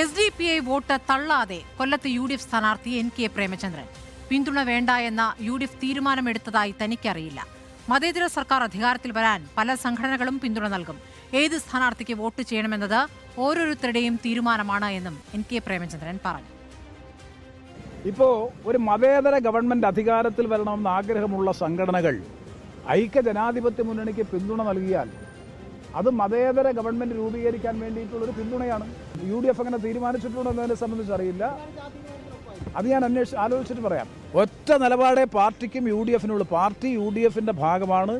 S D P I vote തള്ളാതെ കൊല്ലത്ത് U D F സ്ഥാനാർത്ഥി N K Premachandran. പിന്തുണ വേണ്ട എന്ന യു ഡി എഫ് തീരുമാനമെടുത്തതായി തനിക്കറിയില്ല. മതേതര സർക്കാർ അധികാരത്തിൽ വരാൻ പല സംഘടനകളും പിന്തുണ നൽകും. ഏത് സ്ഥാനാർത്ഥിക്ക് വോട്ട് ചെയ്യണമെന്നത് ഓരോരുത്തരുടെയും തീരുമാനമാണ് എന്നും എൻ കെ പ്രേമചന്ദ്രൻ പറഞ്ഞു. ഇപ്പോ ഒരു മതേതര ഗവൺമെന്റ് അധികാരത്തിൽ വരണമെന്ന് ആഗ്രഹമുള്ള സംഘടനകൾ ഐക്യ ജനാധിപത്യ മുന്നണിക്ക് പിന്തുണ നൽകിയാൽ അത് മതേതര ഗവൺമെന്റ് രൂപീകരിക്കാൻ വേണ്ടിയിട്ടുള്ളൊരു പിന്തുണയാണ്. യു ഡി എഫ് അങ്ങനെ തീരുമാനിച്ചിട്ടുണ്ടോ എന്നതിനെ സംബന്ധിച്ചറിയില്ല അത് ഞാൻ അന്വേഷിച്ച് ആലോചിച്ചിട്ട് പറയാം. ഒറ്റ നിലപാടേ പാർട്ടിക്കും യു ഡി എഫിനുള്ളൂ പാർട്ടി യു ഡി എഫിന്റെ ഭാഗമാണ്.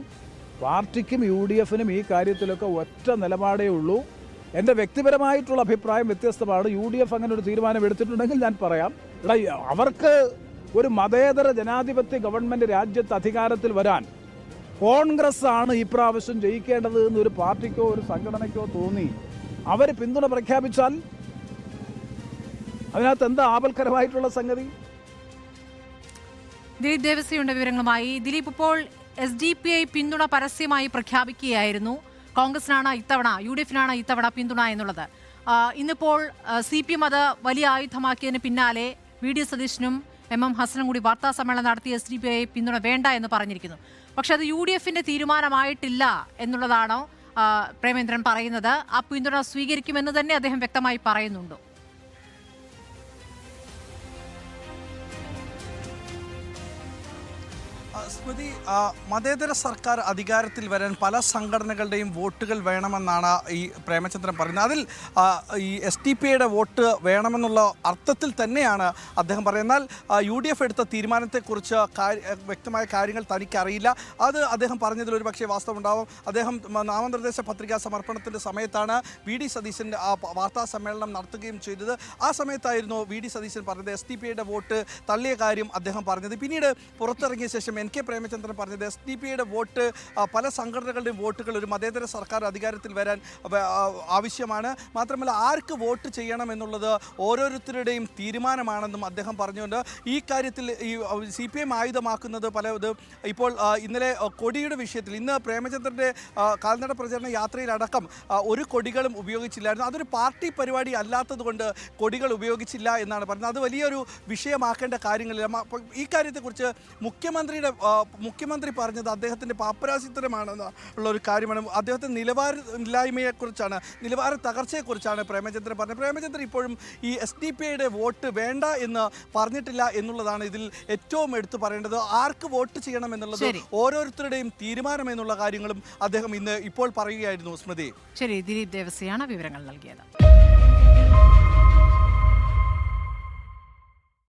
പാർട്ടിക്കും യു ഡി എഫിനും ഈ കാര്യത്തിലൊക്കെ ഒറ്റ നിലപാടേ ഉള്ളൂ. എന്റെ വ്യക്തിപരമായിട്ടുള്ള അഭിപ്രായം വ്യത്യസ്തമാണ്. യു ഡി എഫ് അങ്ങനെ ഒരു തീരുമാനം എടുത്തിട്ടുണ്ടെങ്കിൽ ഞാൻ പറയാം. അവർക്ക് ഒരു മതേതര ജനാധിപത്യ ഗവൺമെന്റ് രാജ്യത്ത് അധികാരത്തിൽ വരാൻ കോൺഗ്രസ് ആണ് ഇപ്രാവശ്യം ജയിക്കേണ്ടത് എന്ന് ഒരു പാർട്ടിക്കോ ഒരു സംഘടനയ്ക്കോ തോന്നി. അവർ പിന്തുണ പ്രഖ്യാപിച്ചാൽ അതിനകത്ത് എന്താ ആപൽക്കരമായിട്ടുള്ള സംഗതി? ദിലീപ് ദേവസ്വയുടെ വിവരങ്ങളുമായി. ദിലീപ് ഇപ്പോൾ എസ് ഡി പി ഐ പിന്തുണ പരസ്യമായി പ്രഖ്യാപിക്കുകയായിരുന്നു. കോൺഗ്രസിനാണ് ഇത്തവണ യു ഡി എഫിനാണ് ഇത്തവണ പിന്തുണ എന്നുള്ളത്. ഇന്നിപ്പോൾ സി പി എം അത് വലിയ ആയുധമാക്കിയതിന് പിന്നാലെ വി ഡി സതീശനും എം എം ഹസനും കൂടി വാർത്താ സമ്മേളനം നടത്തിയ എസ് ഡി പി ഐ പിന്തുണ വേണ്ട എന്ന് പറഞ്ഞിരിക്കുന്നു. പക്ഷെ അത് യു ഡി എഫിന്റെ തീരുമാനമായിട്ടില്ല എന്നുള്ളതാണോ പ്രേമേന്ദ്രൻ പറയുന്നത്. ആ പിന്തുണ സ്വീകരിക്കുമെന്ന് തന്നെ അദ്ദേഹം വ്യക്തമായി പറയുന്നുണ്ടോ. സ്മൃതി മതേതര സർക്കാർ അധികാരത്തിൽ വരാൻ പല സംഘടനകളുടെയും വോട്ടുകൾ വേണമെന്നാണ് ഈ പ്രേമചന്ദ്രൻ പറയുന്നത്. അതിൽ ഈ എസ് ടി പി ഐയുടെ വോട്ട് വേണമെന്നുള്ള അർത്ഥത്തിൽ തന്നെയാണ് അദ്ദേഹം പറയുന്നത്. എന്നാൽ യു ഡി എഫ് എടുത്ത തീരുമാനത്തെക്കുറിച്ച് വ്യക്തമായ കാര്യങ്ങൾ തനിക്കറിയില്ല. അത് അദ്ദേഹം പറഞ്ഞതിൽ ഒരു പക്ഷേ വാസ്തവമുണ്ടാവും അദ്ദേഹം നാമനിർദ്ദേശ പത്രികാ സമർപ്പണത്തിന്റെ സമയത്താണ് വി ഡി സതീശന്റെ ആ വാർത്താ സമ്മേളനം നടത്തുകയും ചെയ്തത്. ആ സമയത്തായിരുന്നു വി ഡി സതീശൻ പറഞ്ഞത് എസ് ടി പി ഐയുടെ വോട്ട് തള്ളിയ കാര്യം അദ്ദേഹം പറഞ്ഞത്. പിന്നീട് പുറത്തിറങ്ങിയ ശേഷം എൻ കെ പ്രേമചന്ദ്രൻ പറഞ്ഞത് എസ് ഡി പിയുടെ വോട്ട് പല സംഘടനകളുടെയും വോട്ടുകൾ ഒരു മതേതര സർക്കാർ അധികാരത്തിൽ വരാൻ ആവശ്യമാണ്. മാത്രമല്ല ആർക്ക് വോട്ട് ചെയ്യണം എന്നുള്ളത് ഓരോരുത്തരുടെയും തീരുമാനമാണെന്നും അദ്ദേഹം പറഞ്ഞുകൊണ്ട് ഈ കാര്യത്തിൽ ഈ സി പി എം ആയുധമാക്കുന്നത് പല ഇത് ഇപ്പോൾ ഇന്നലെ കൊടിയുടെ വിഷയത്തിൽ ഇന്ന് പ്രേമചന്ദ്രന്റെ കാൽനട പ്രചരണ യാത്രയിലടക്കം ഒരു കൊടികളും ഉപയോഗിച്ചില്ലായിരുന്നു. അതൊരു പാർട്ടി പരിപാടി അല്ലാത്തതുകൊണ്ട് കൊടികൾ ഉപയോഗിച്ചില്ല എന്നാണ് പറഞ്ഞത്. അത് വലിയൊരു വിഷയമാക്കേണ്ട കാര്യങ്ങളില്ല. ഈ കാര്യത്തെക്കുറിച്ച് മുഖ്യമന്ത്രിയുടെ മുഖ്യമന്ത്രി പറഞ്ഞത് അദ്ദേഹത്തിന്റെ പാപ്പരാസിത്തരമാണെന്ന് ഉള്ള ഒരു കാര്യമാണ്. അദ്ദേഹത്തിന്റെ നിലവാരമില്ലായ്മയെക്കുറിച്ചാണ് നിലവാര തകർച്ചയെക്കുറിച്ചാണ് പ്രേമചന്ദ്രൻ പറഞ്ഞത്. പ്രേമചന്ദ്രൻ ഇപ്പോഴും ഈ എസ് ഡി പി ഐയുടെ വോട്ട് വേണ്ട എന്ന് പറഞ്ഞിട്ടില്ല എന്നുള്ളതാണ് ഇതിൽ ഏറ്റവും എടുത്തു പറയേണ്ടത്. ആർക്ക് വോട്ട് ചെയ്യണം എന്നുള്ളത് ഓരോരുത്തരുടെയും തീരുമാനം എന്നുള്ള കാര്യങ്ങളും അദ്ദേഹം ഇന്ന് ഇപ്പോൾ പറയുകയായിരുന്നു സ്മൃതി. ശരി ദിലീപ് ദേവസ്യാണ് വിവരങ്ങൾ നൽകിയത്.